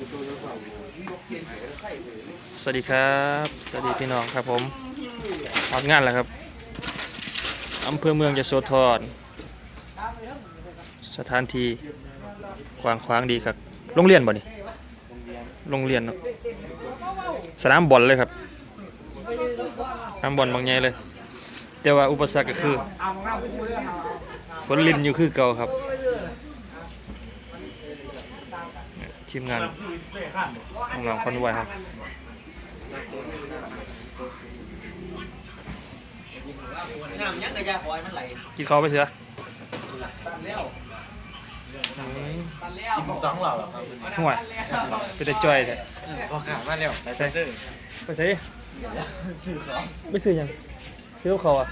สวัสดีครับ สวัสดีพี่น้องครับผมออกงานแล้วครับอำเภอเมืองยโสธรสถานที่กว้างขวางดีครับโรงเรียนบ่นี่โรงเรียนเนะสนามบอลเลยครับสนามบอลบางใหญ่เลย แต่ว่าอุปสรรคก็คือฝนลินอยู่คือเก่าครับ ทีมงานน้องๆคนไวยครับน้ำยังกระยาคอยมันไหลกินข้าวไปเสือตันแล้วอืมตันแล้วสองเหล่าครับห่วยไปแต่จ้อยแต่พอขามาแล้วไปใช้ซื้อไปใส่ซื้อของไม่ซื้อหยังซื้อกับเขาวอะ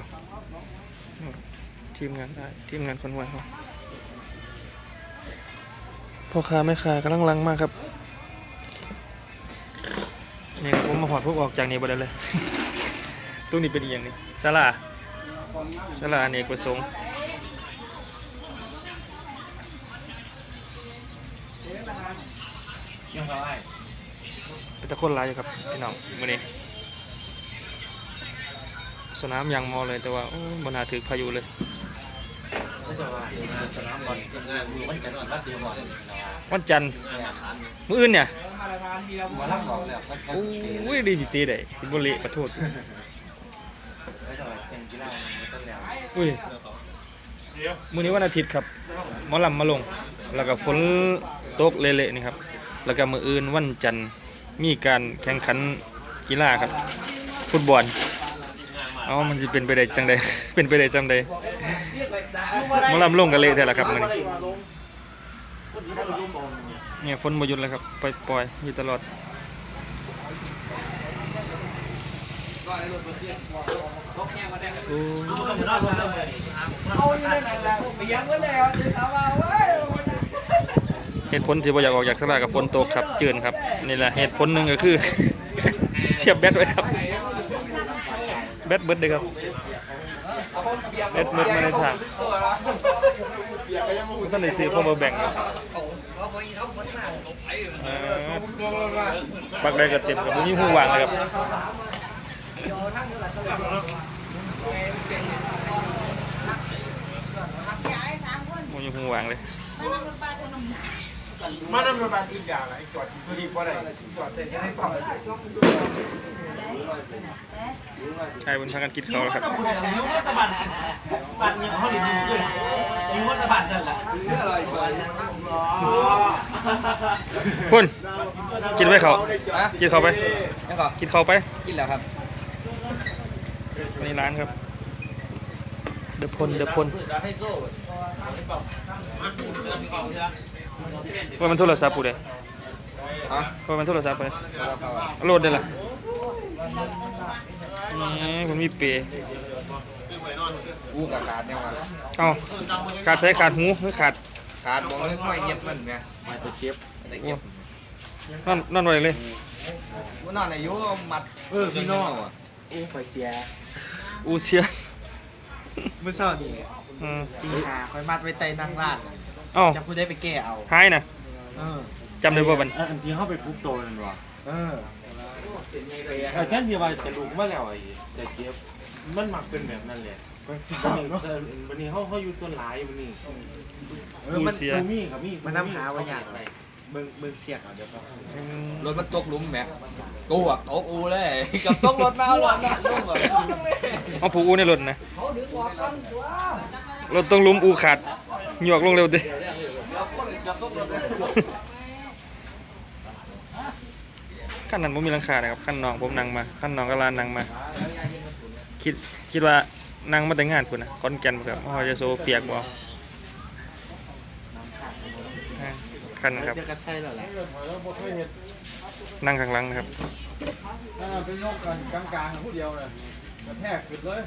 ครับ ทีมงานได้ทีมงานคนไวยครับพ่อค้าแม่ค้ากำลังลังมากครับนี่ครับผมมาหอดพวกออกจากนี่บ่ได้เลยตรงนี้เป็นอย่างนี้ศาลาศาลาเนกประสงค์ยังเขาไอ้เป็นตะคนลายอยู่ครับพี่น้องมื้อนี้สนามยางมอเลยแต่ว่าโอ้ยบ่น่าถึกพายุเลย วันจันจันทร์มื้ออื่นเนี่ยมาลักบอกแล้วก็โอ้ยดีสิตีได้สิบ่เละขอโทษไม่ต้องเป็นกีฬาไม่ต้องแล้วอุ้ยมื้อนี้วันอาทิตย์ครับหมอลำมาลง แล้วก็ฝนตกเละๆนี่ครับ แล้วก็มื้ออื่นวันจันทร์มีการแข่งขันกีฬาครับ ฟุตบอลเอ้ามันสิเป็นไปได้จังใดเป็นไปได้จังใด มอลำลงกันเละแท้ละครับมื้อนี้เนี่ยฝนมาหยุดแล้วครับปล่อยๆอยู่ตลอดโอ้เอาอยู่ในนั้นแหละไปยังก็แล้วจะทำว่าเว้ยเหตุผลที่บ่อยากออกจากสลากับฝนตกครับเจือนครับนี่แหละเหตุผลหนึ่งก็คือ เสียบแบตไว้ครับแบตเบิดเลยครับ แบตเบิดมาในทางมันท่านได้ซื้อ power bank ครับเออปักได้ก็เต็มกับมีหูวางเลยครับมีหูวางเลย มาดำเนินการอีกอย่างไรจอดรีบว่าไรจอดเสร็จให้ฟังไอ้บนพากันกินข้าวแล้วครับนิ้วว่าตะบันบันยังเขาหลีนิ้วขึ้นนิ้วว่าตะบันนั่นแหละพุ่นกินไปเขากินเขาไปยังก็กินเขาไปกินแล้วครับนี่ร้านครับ เดอะพลเดอะพล ว่ามันโทรศัพท์ปูเด้ฮะว่ามันโทรศัพท์ไปโหลดได้ละนี่มันมีเปย์อู้กับขาดเนี่ยว่ะเอ้าขาดใส่ขาดหูหรือขาดขาดบอกเลยไม่เย็บมันไงมาจะเจ็บโอ้นั่นนั่นไว้เลยมันนอนอายุมัดเออพี่น้องอู้ไฟเสียอูเซียเมื่อเช้านี่อืมตีหาคอยมัดไว้ใต้นั่งร้าน เอ้าจะพูดได้ไปแก้เอา หายนะเออ จำได้บ่บันอันที่เข้าไปปุ๊บโตนั่นวะเออเออแค่ที่ว่าจะลุกมาแล้วไอ้จะเจ็บมันมักเป็นแบบนั้นแหละไปฟังเนาะแต่วันนี้เขาเขาอยู่ตัวหลายวันนี้เออมันกูมีกับมีมันนำหาไว้อย่างไรเบิ่งเบิ่งเสียงเอาเดี๋ยวก่อนรถมันตกหลุมแม่กูอะตกอูเลยกับตกรถมาหลอนนะลุงอะเอาผูกอูในรถนะเขาดึงออกกันตัวรถต้องลุมอูขาด หยวกลงเร็วเด้แล้วขั้นนั้นผมมีหลังคานะครับขั้นน้องผมนั่งมาขั้นน้องก็ลานนั่งมา คิดคิดว่านั่งมาแต่งงานคุณนะคอนแกนครับอ๋อจะโซเปียกบ่อ่าขั้นนะครับนั่งข้างหลังนะครับเป็นนกกันกลางกลางๆผู้เดียวเลยกระแทกขึ้นเลย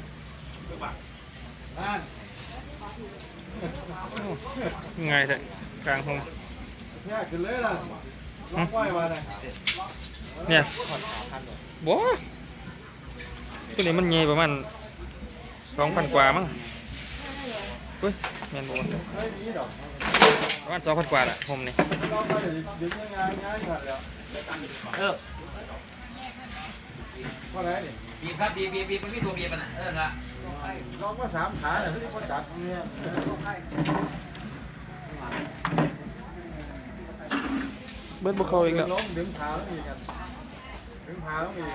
นั่น ไงายแท้กลางห้องกระแทกขึ้นเลยล่ะล็อกไว้มาเลยเนี่ยบ่ตัวนี้มันใหญ่ประมาณสองพันกว่ามั้งเฮ้ยแมนบ่วะไม่มีดอกประมาณ2,000กว่าแหละผมนี่เราไปดึงยังไงง่ายขาดแล้วเออว่าไรนี่บีบครับบีบบีบบีบมันมีตัวบีบมันอะเออละ ลองมาสามขาเนี่ยที่เขาจับเนี่ยเบิดบ่เข้าอีกแล้วล้มดึงขาแล้วอีกกันดึงขาแล้วอีก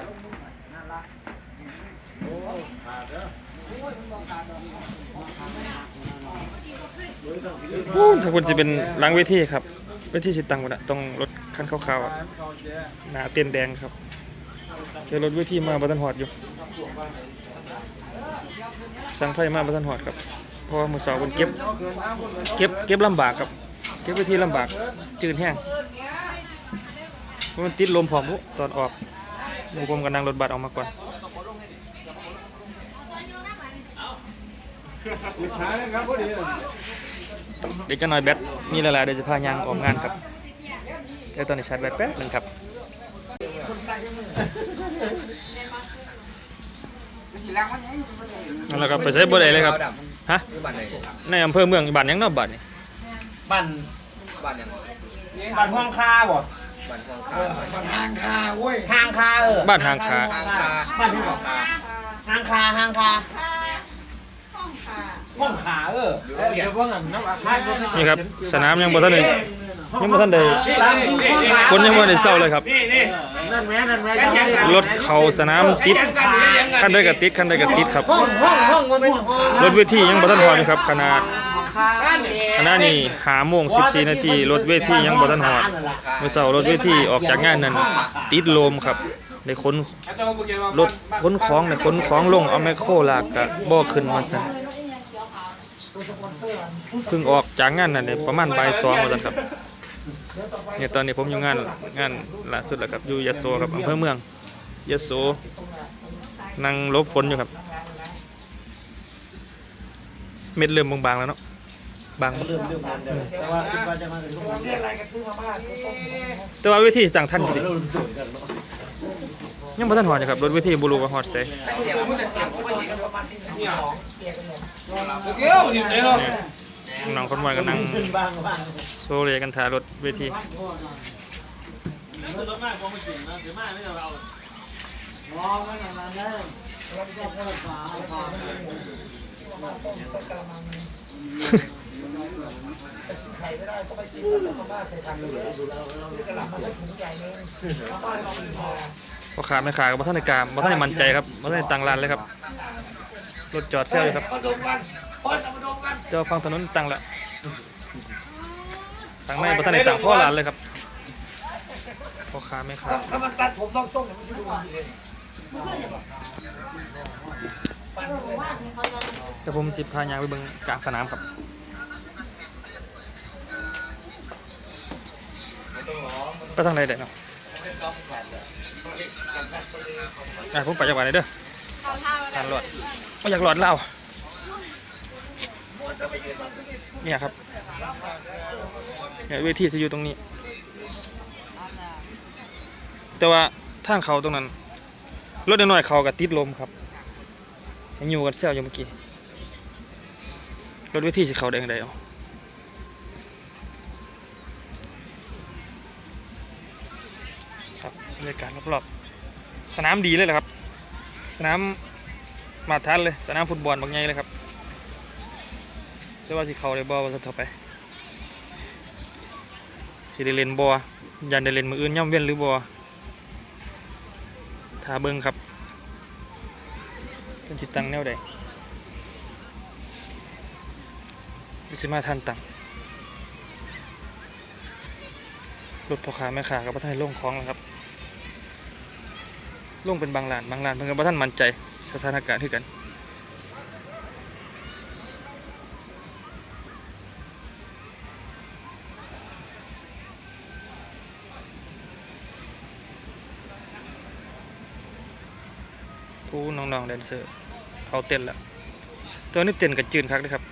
โอ้ขาดเด้ออู้ถ้าคุณสิเป็นหลังเวทีครับ เวทีสิตั้งบ่น่ะต้องรถคันขาวๆอะเขาแย่หน้าเต้นแดงครับเจอรถเวทีมาบ่ทันฮอดอยู่ สั่งไฟมาบ่ทันฮอดครับเพราะว่ามื้อเช้าเพิ่นเก็บเก็บเก็บลำบากครับ เก็บเวทีลำบากจืดแห้งเพราะมันติดลมพร้อมปุ๊ตอนออกหมู่ผมก็นั่งรถบัสออกมาก่อนดึงขาเดี๋ยวจะหน่อยแบตมีหลายเดี๋ยวจะพายางออกงานครับเดี๋ยวตอนนี้ชาร์จแบตแป๊บหนึงครับ แล้วก็ไปใช้บ่ได้เลยครับ ฮะคือบ้านไหนในอำเภอเมืองบ้านหยังเนาะบ้านนี่บันบ้านยังบันห้องคาบ่บ้านคลองคามันห่างคาเว้ยห้างคาเออบ้านหางขาทางคาบ้านที่บอกคาห้างคาห้างคาห้องขาเอออยู่โรงเรียนเดี๋ยวพวกนั้นน้ำอาคานี่ครับสนามยังบ่ทันได้ยังบ่ทันได้ตามดูห้องขาคนยังบ่ได้เซาเลยครับ นั่นแม่นั่นแม่รถเข้าสนามติด คันใดก็ติดคันใดก็ติดครับห้องห้องห้องมันเป็นห้องรถเวทียังบ่ทันฮอดอยู่ครับขนาดคาขณะนี้5โมง14นาทีรถเวทียังบ่ทันฮอดมื้อเช้ารถเวทีออกจากงานนั้น ติดลมครับได้ขนรถขนของได้ขนของลงเอาแมคโครลากก็บ่ขึ้นมาซั่นเพิ่งออกจากงานนั้นได้ประมาณบ่าย2ว่าซั่นครับเนี่ยตอนนี้ผมอยู่งานงานล่าสุดแล้วครับอยู่ยโสครับอำเภอเมืองยโส นั่งลบฝนอยู่ครับ เม็ดเริ่มบางๆแล้วเนาะบางบ่แต่ว่าคิดว่าจะมาถึงเราเรียกอะไรกันซื้อมาม่าก็ต้มแต่ว่าเวทีจังทันอยู่ดิยังบ่ทันหอดอยู่ครับรถเวทีบ่รู้ว่าฮอดไสประมาณที่สองเปียกกันหมดเกี้ยวนี่เจ๊เนาะน้องคนวันก็นั่งโซเลกันถ่ายรถเวทีรถมากกว่าไม่กินนะเดี๋ยวมากนี่เรา มองไม่นานแล้วเราจะเปิดฝาฝาไข่ไม่ได้ก็ไปกินแล้วมาม่าใส่ถังเลยกระหล่ำมาสักถุงใหญ่นึงมาม่าเราเป็นพอพอขาไม่ขาก็บ่ทันได้กล้าบ่ทันได้มั่นใจครับบ่ทันได้ตั้งร้านเลยครับรถจอดแซวอยู่ครับมาดมกันเปิดมาดมกันเจ้าฟังถนนตั้งแล้วตั้งในบ่ทันได้ตั้งพ่อร้านเลยครับพอขาไม่ขาถ้ามันตัดผมต้องส่งอย่างไม่ใช่ดูดีเลย แต่ผมสิบพายางไปเบิ่งกลางสนามครับไปทางใดได้เนาะอะผมไปจังหวัดไหนเด้อทานรอดไม่อยากหลอดเล้าเนี่ยครับเนี่ยเวทีจะอยู่ตรงนี้ แต่ว่าทางเขาตรงนั้น รถน้อยๆเขากับติดลมครับยังอยู่กันเซลอยู่เมื่อกี้รถเวทีสิเขาแดงใดเอาครับบรรยากาศรอบๆสนามดีเลยแหละครับ สนามมาตรฐานเลย สนามฟุตบอลบางใหญ่เลยครับแต่ว่าสิเขาได้บอว่าจะต่อไปสิได้เล่นบอยันได้เล่นมืออื่นย่ำเว้นหรือบอาเบิงครับเป็นจิตตังแนวใดวิสิมาทันตังรถพ่อค้าแม่ค้ากับพระท่านลงคล้องแล้วครับลงเป็นบางลานบางลานเพิ่นกับพระท่านมั่นใจสถานการณ์ที่กัน ผู้น้องๆแดนเซอร์เขาเต้นล้วตัวนี้เต้นกับจืนคักเลยครับ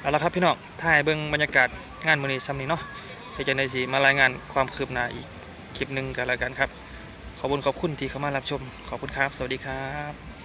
เอาละครับพี่น้องถ่ายเบิ่งบรรยากาศงานมือนี้ซ้ำนี้เนาะเดี๋ยวจะได้สิมารายงานความคืบหน้าอีกคลิปหนึ่งกันแล้วกันครับ ขอบคุณขอบคุณที่เข้ามารับชม ขอบคุณครับ สวัสดีครับ